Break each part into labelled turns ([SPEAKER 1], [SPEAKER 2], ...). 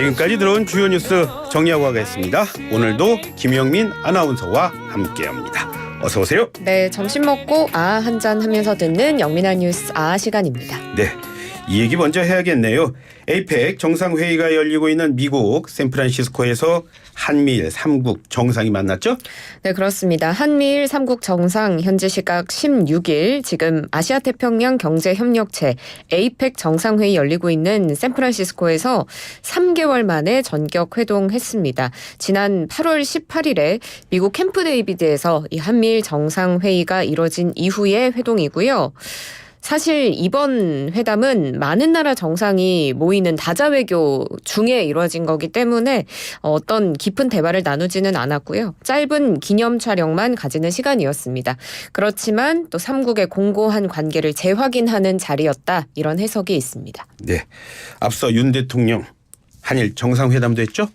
[SPEAKER 1] 지금까지 들어온 주요 뉴스 정리하고 가겠습니다. 오늘도 김영민 아나운서와 함께합니다. 어서 오세요.
[SPEAKER 2] 네, 점심 먹고 아 한 잔 하면서 듣는 영민한 뉴스 아 시간입니다.
[SPEAKER 1] 네. 이 얘기 먼저 해야겠네요. 에이펙 정상회의가 열리고 있는 미국 샌프란시스코에서 한미일 3국 정상이 만났죠?
[SPEAKER 2] 네, 그렇습니다. 한미일 3국 정상 현지 시각 16일 지금 아시아 태평양 경제 협력체 에이펙 정상회의 열리고 있는 샌프란시스코에서 3개월 만에 전격 회동했습니다. 지난 8월 18일에 미국 캠프 데이비드에서 이 한미일 정상회의가 이뤄진 이후의 회동이고요. 사실 이번 회담은 많은 나라 정상이 모이는 다자 외교 중에 이루어진 거기 때문에 어떤 깊은 대화를 나누지는 않았고요. 짧은 기념 촬영만 가지는 시간이었습니다. 그렇지만 또 삼국의 공고한 관계를 재확인하는 자리였다. 이런 해석이 있습니다.
[SPEAKER 1] 네. 앞서 윤 대통령 한일 정상회담도 했죠?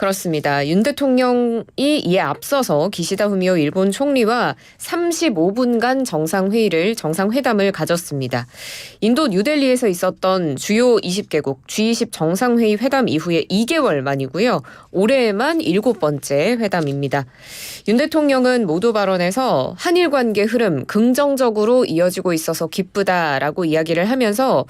[SPEAKER 2] 그렇습니다. 윤 대통령이 이에 앞서서 기시다 후미오 일본 총리와 35분간 정상회의를 정상회담을 가졌습니다. 인도 뉴델리에서 있었던 주요 20개국 G20 정상회의 회담 이후에 2개월 만이고요. 올해에만 7번째 회담입니다. 윤 대통령은 모두 발언에서 한일 관계 흐름 긍정적으로 이어지고 있어서 기쁘다라고 이야기를 하면서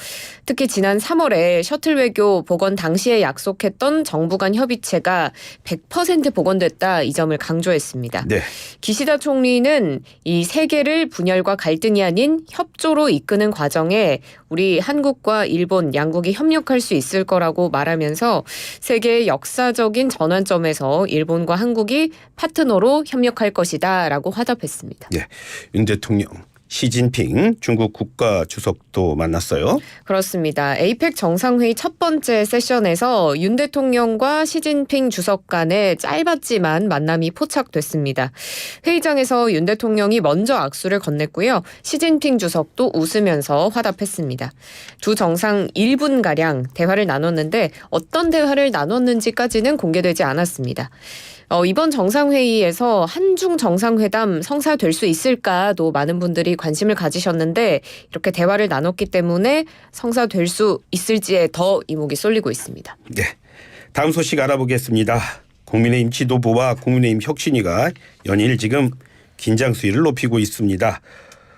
[SPEAKER 2] 특히 지난 3월에 셔틀 외교 복원 당시에 약속했던 정부 간 협의체가 100% 복원됐다 이 점을 강조했습니다.
[SPEAKER 1] 네.
[SPEAKER 2] 기시다 총리는 이 세계를 분열과 갈등이 아닌 협조로 이끄는 과정에 우리 한국과 일본 양국이 협력할 수 있을 거라고 말하면서 세계의 역사적인 전환점에서 일본과 한국이 파트너로 협력할 것이다라고 화답했습니다.
[SPEAKER 1] 네. 윤 대통령 시진핑 중국 국가 주석도 만났어요.
[SPEAKER 2] 그렇습니다. 에이펙 정상회의 첫 번째 세션에서 윤 대통령과 시진핑 주석 간의 짧았지만 만남이 포착됐습니다. 회의장에서 윤 대통령이 먼저 악수를 건넸고요. 시진핑 주석도 웃으면서 화답했습니다. 두 정상 1분 가량 대화를 나눴는데 어떤 대화를 나눴는지까지는 공개되지 않았습니다. 어, 이번 정상회의에서 한중 정상회담 성사될 수 있을까도 많은 분들이 관심을 가지셨는데 이렇게 대화를 나눴기 때문에 성사 될 수 있을지에 더 이목이 쏠리고 있습니다.
[SPEAKER 1] 네. 다음 소식 알아보겠습니다. 국민의힘 지도부와 국민의힘 혁신위가 연일 지금 긴장 수위를 높이고 있습니다.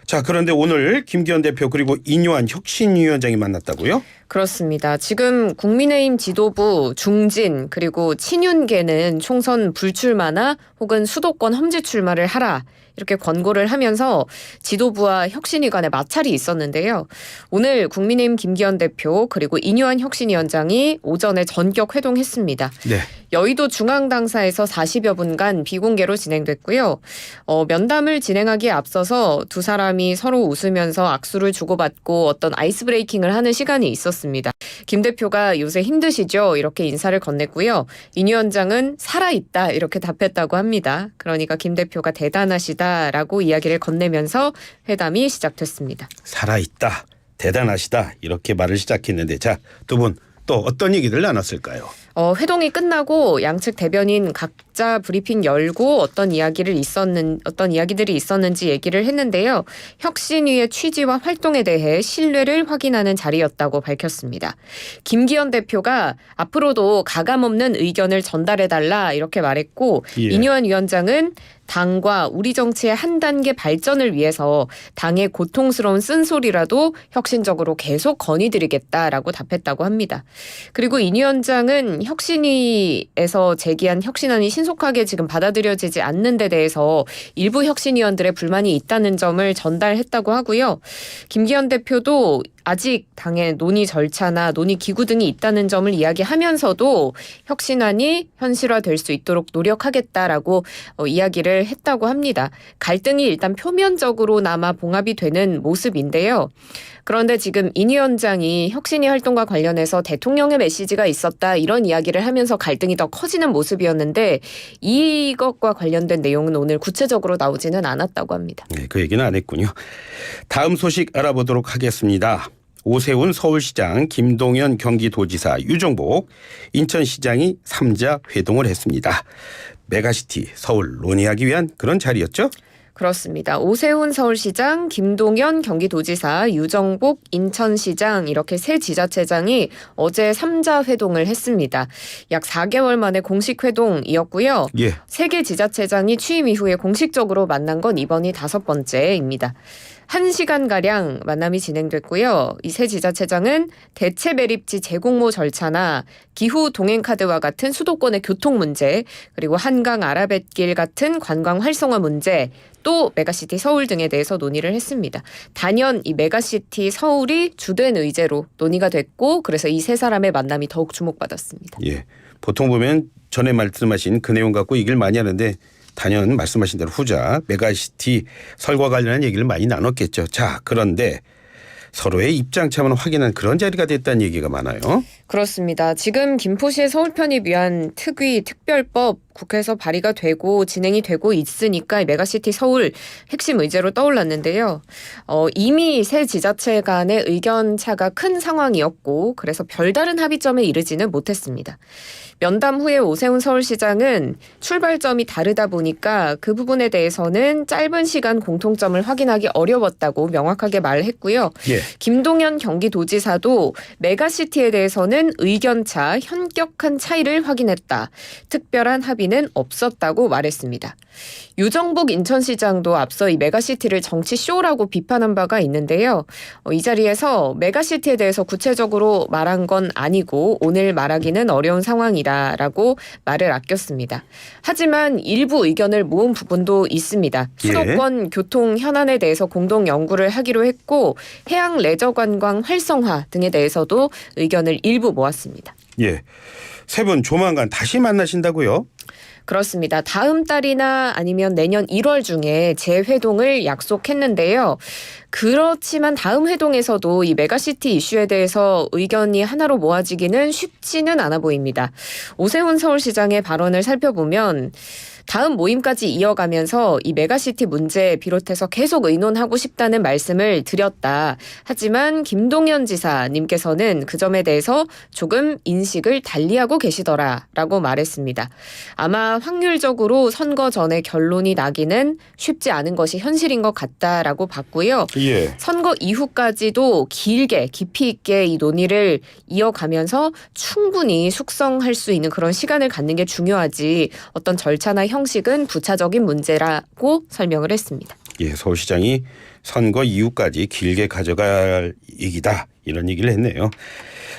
[SPEAKER 1] 자, 그런데 오늘 김기현 대표 그리고 이뇨한 혁신위원장이 만났다고요?
[SPEAKER 2] 그렇습니다. 지금 국민의힘 지도부 중진 그리고 친윤계는 총선 불출마나 혹은 수도권 험지 출마를 하라 이렇게 권고를 하면서 지도부와 혁신위 간에 마찰이 있었는데요. 오늘 국민의힘 김기현 대표 그리고 이뇨한 혁신위원장이 오전에 전격 회동했습니다.
[SPEAKER 1] 네.
[SPEAKER 2] 여의도 중앙당사에서 40여 분간 비공개로 진행됐고요. 어, 면담을 진행하기에 앞서서 두 사람이 서로 웃으면서 악수를 주고받고 어떤 아이스 브레이킹을 하는 시간이 있었습니다. 김 대표가 요새 힘드시죠? 이렇게 인사를 건넸고요. 인 위원장은 살아있다 이렇게 답했다고 합니다. 그러니까 김 대표가 대단하시다 라고 이야기를 건네면서 회담이 시작됐습니다.
[SPEAKER 1] 살아있다. 대단하시다. 이렇게 말을 시작했는데 자, 두 분 또 어떤 얘기를 나눴을까요?
[SPEAKER 2] 어, 회동이 끝나고 양측 대변인 각자 브리핑 열고 어떤 이야기를 있었는 어떤 이야기들이 있었는지 얘기를 했는데요. 혁신위의 취지와 활동에 대해 신뢰를 확인하는 자리였다고 밝혔습니다. 김기현 대표가 앞으로도 가감 없는 의견을 전달해 달라 이렇게 말했고
[SPEAKER 1] 예.
[SPEAKER 2] 이뇨한 위원장은 당과 우리 정치의 한 단계 발전을 위해서 당의 고통스러운 쓴소리라도 혁신적으로 계속 건의드리겠다라고 답했다고 합니다. 그리고 인 위원장은 혁신위에서 제기한 혁신안이 신속하게 지금 받아들여지지 않는 데 대해서 일부 혁신위원들의 불만이 있다는 점을 전달했다고 하고요. 김기현 대표도 아직 당의 논의 절차나 논의 기구 등이 있다는 점을 이야기하면서도 혁신안이 현실화될 수 있도록 노력하겠다라고 어, 이야기를 했다고 합니다. 갈등이 일단 표면적으로나마 봉합이 되는 모습인데요. 그런데 지금 인 위원장이 혁신위 활동과 관련해서 대통령의 메시지가 있었다 이런 이야기를 하면서 갈등이 더 커지는 모습이었는데 이것과 관련된 내용은 오늘 구체적으로 나오지는 않았다고 합니다.
[SPEAKER 1] 네, 그 얘기는 안 했군요. 다음 소식 알아보도록 하겠습니다. 오세훈 서울시장, 김동연 경기도지사, 유정복, 인천시장이 삼자 회동을 했습니다. 메가시티 서울 논의하기 위한 그런 자리였죠?
[SPEAKER 2] 그렇습니다. 오세훈 서울시장, 김동연 경기도지사, 유정복 인천시장 이렇게 세 지자체장이 어제 3자 회동을 했습니다. 약 4개월 만에 공식 회동이었고요.
[SPEAKER 1] 예.
[SPEAKER 2] 세개 지자체장이 취임 이후에 공식적으로 만난 건 이번이 다섯 번째입니다. 한 시간 가량 만남이 진행됐고요. 이 세 지자체장은 대체 매립지 재공모 절차나 기후 동행 카드와 같은 수도권의 교통 문제, 그리고 한강 아라뱃길 같은 관광 활성화 문제, 또 메가시티 서울 등에 대해서 논의를 했습니다. 단연 이 메가시티 서울이 주된 의제로 논의가 됐고, 그래서 이 세 사람의 만남이 더욱 주목받았습니다.
[SPEAKER 1] 예. 보통 보면 전에 말씀하신 그 내용 갖고 얘기를 많이 하는데 단연 말씀하신 대로 후자 메가시티 설과 관련한 얘기를 많이 나눴겠죠. 자, 그런데 서로의 입장차만 확인한 그런 자리가 됐다는 얘기가 많아요.
[SPEAKER 2] 그렇습니다. 지금 김포시의 서울 편입 위한 특위 특별법 국회에서 발의가 되고 진행이 되고 있으니까 이 메가시티 서울 핵심 의제로 떠올랐는데요. 어, 이미 새 지자체 간의 의견 차가 큰 상황이었고 그래서 별다른 합의점에 이르지는 못했습니다. 면담 후에 오세훈 서울시장은 출발점이 다르다 보니까 그 부분에 대해서는 짧은 시간 공통점을 확인하기 어려웠다고 명확하게 말했고요.
[SPEAKER 1] 예.
[SPEAKER 2] 김동연 경기도지사도 메가시티에 대해서는 의견 차, 현격한 차이를 확인했다. 특별한 합의 는 없었다고 말했습니다. 유정복 인천시장도 앞서 이 메가시티를 정치 쇼라고 비판한 바가 있는데요. 어, 이 자리에서 메가시티에 대해서 구체적으로 말한 건 아니고 오늘 말하기는 어려운 상황이다라고 말을 아꼈습니다. 하지만 일부 의견을 모은 부분도 있습니다. 수도권 교통 현안에 대해서 공동 연구를 하기로 했고 해양 레저 관광 활성화 등에 대해서도 의견을 일부 모았습니다.
[SPEAKER 1] 예. 세 분 조만간 다시 만나신다고요?
[SPEAKER 2] 그렇습니다. 다음 달이나 아니면 내년 1월 중에 재회동을 약속했는데요. 그렇지만 다음 회동에서도 이 메가시티 이슈에 대해서 의견이 하나로 모아지기는 쉽지는 않아 보입니다. 오세훈 서울시장의 발언을 살펴보면 다음 모임까지 이어가면서 이 메가시티 문제 비롯해서 계속 의논하고 싶다는 말씀을 드렸다. 하지만 김동연 지사님께서는 그 점에 대해서 조금 인식을 달리하고 계시더라라고 말했습니다. 아마 확률적으로 선거 전에 결론이 나기는 쉽지 않은 것이 현실인 것 같다라고 봤고요.
[SPEAKER 1] 예.
[SPEAKER 2] 선거 이후까지도 길게 깊이 있게 이 논의를 이어가면서 충분히 숙성할 수 있는 그런 시간을 갖는 게 중요하지 어떤 절차나 형식은 부차적인 문제라고 설명을 했습니다.
[SPEAKER 1] 예, 서울시장이 선거 이후까지 길게 가져갈 얘기다 이런 얘기를 했네요.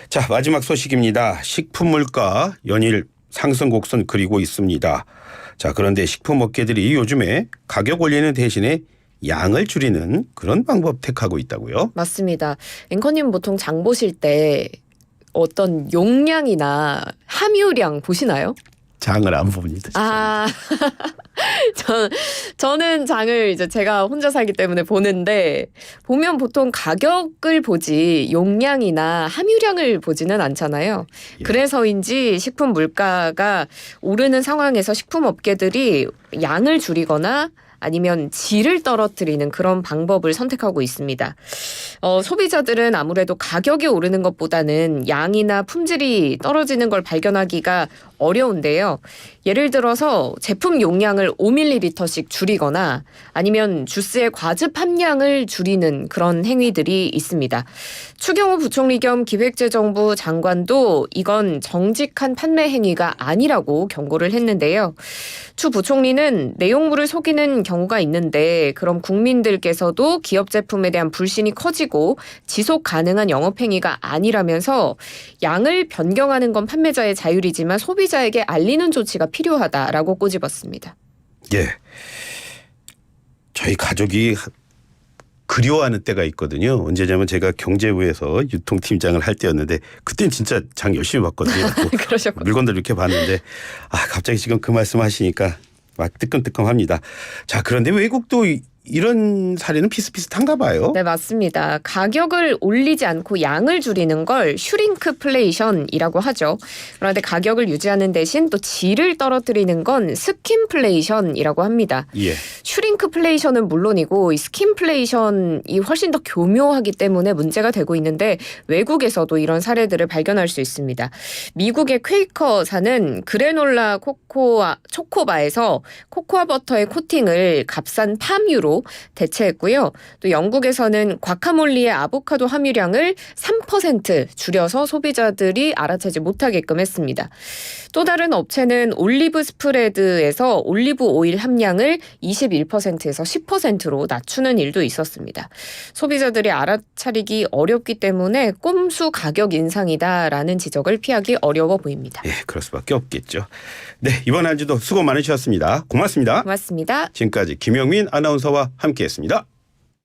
[SPEAKER 1] 자 마지막 소식입니다. 식품 물가 연일 상승 곡선 그리고 있습니다. 자 그런데 식품 업계들이 요즘에 가격 올리는 대신에 양을 줄이는 그런 방법 택하고 있다고요?
[SPEAKER 2] 맞습니다. 앵커님 보통 장 보실 때 어떤 용량이나 함유량 보시나요?
[SPEAKER 1] 장을 안 봅니다.
[SPEAKER 2] 아, 저, 저는 장을 이제 제가 혼자 살기 때문에 보는데, 보면 보통 가격을 보지 용량이나 함유량을 보지는 않잖아요.
[SPEAKER 1] 예.
[SPEAKER 2] 그래서인지 식품 물가가 오르는 상황에서 식품 업계들이 양을 줄이거나 아니면 질을 떨어뜨리는 그런 방법을 선택하고 있습니다. 어, 소비자들은 아무래도 가격이 오르는 것보다는 양이나 품질이 떨어지는 걸 발견하기가 어려운데요. 예를 들어서 제품 용량을 5ml씩 줄이거나 아니면 주스의 과즙 함량을 줄이는 그런 행위들이 있습니다. 추경호 부총리 겸 기획재정부 장관도 이건 정직한 판매 행위가 아니라고 경고를 했는데요. 추 부총리는 내용물을 속이는 경우가 있는데 그럼 국민들께서도 기업 제품에 대한 불신이 커지고 지속 가능한 영업 행위가 아니라면서 양을 변경하는 건 판매자의 자율이지만 소비자 에게 알리는 조치가 필요하다라고 꼬집었습니다.
[SPEAKER 1] 예. 저희 가족이 그리워하는 때가 있거든요. 언제냐면 제가 경제부에서 유통팀장을 할 때였는데 그땐 진짜 장 열심히 봤거든요. 뭐
[SPEAKER 2] 그러셨군요.
[SPEAKER 1] 물건들 이렇게 봤는데 아 갑자기 지금 그 말씀 하시니까 막 뜨끔뜨끔합니다. 자 그런데 외국도 이- 이런 사례는 비슷비슷한가 봐요.
[SPEAKER 2] 네, 맞습니다. 가격을 올리지 않고 양을 줄이는 걸 슈링크 플레이션이라고 하죠. 그런데 가격을 유지하는 대신 또 질을 떨어뜨리는 건 스킨플레이션이라고 합니다.
[SPEAKER 1] 예.
[SPEAKER 2] 슈링크 플레이션은 물론이고 이 스킨플레이션이 훨씬 더 교묘하기 때문에 문제가 되고 있는데 외국에서도 이런 사례들을 발견할 수 있습니다. 미국의 퀘이커사는 그래놀라 코코아 초코바에서 코코아 버터의 코팅을 값싼 팜유 로 대체했고요. 또 영국에서는 과카몰리의 아보카도 함유량을 3% 줄여서 소비자들이 알아채지 못하게끔 했습니다. 또 다른 업체는 올리브 스프레드에서 올리브 오일 함량을 21%에서 10%로 낮추는 일도 있었습니다. 소비자들이 알아차리기 어렵기 때문에 꼼수 가격 인상이다라는 지적을 피하기 어려워 보입니다.
[SPEAKER 1] 예, 그럴 수밖에 없겠죠. 네, 이번 한 주도 수고 많으셨습니다. 고맙습니다.
[SPEAKER 2] 고맙습니다.
[SPEAKER 1] 지금까지 김영민 아나운서와 함께했습니다.